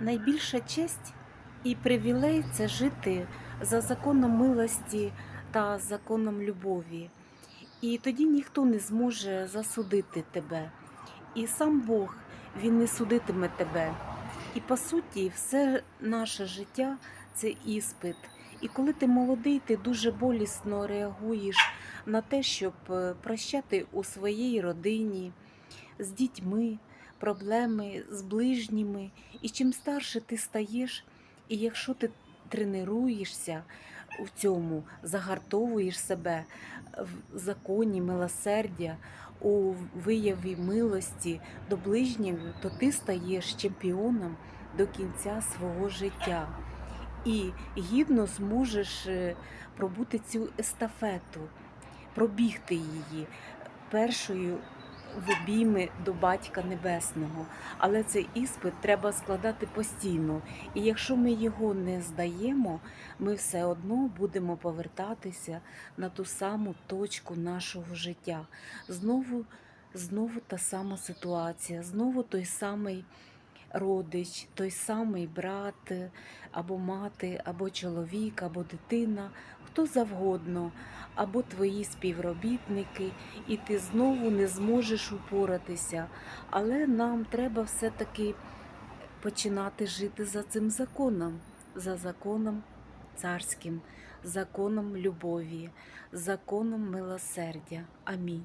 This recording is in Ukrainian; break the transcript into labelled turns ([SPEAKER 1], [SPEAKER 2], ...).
[SPEAKER 1] Найбільша честь і привілей це жити за законом милості та законом любові. І тоді ніхто не зможе засудити тебе. І сам Бог він не судитиме тебе. І по суті, все наше життя це іспит. І коли ти молодий, ти дуже болісно реагуєш на те, щоб е, прощати у своїй родині, з дітьми, проблеми з ближніми. І чим старше ти стаєш, і якщо ти тренуєшся у цьому, загартовуєш себе в законі милосердя, у вияві милості до ближніх, то ти стаєш чемпіоном до кінця свого життя. І гідно зможеш е, пробути цю естафету, пробігти її першою в обійми до Батька Небесного. Але цей іспит треба складати постійно. І якщо ми його не здаємо, ми все одно будемо повертатися на ту саму точку нашого життя. Знову, знову та сама ситуація, знову той самий родич, той самий брат, е, або мати, або чоловік, або дитина, хто завгодно, або твої співробітники, і ти знову не зможеш упоратися. Але нам треба все-таки починати жити за цим законом, за законом царським, законом любові, законом милосердя. Амінь.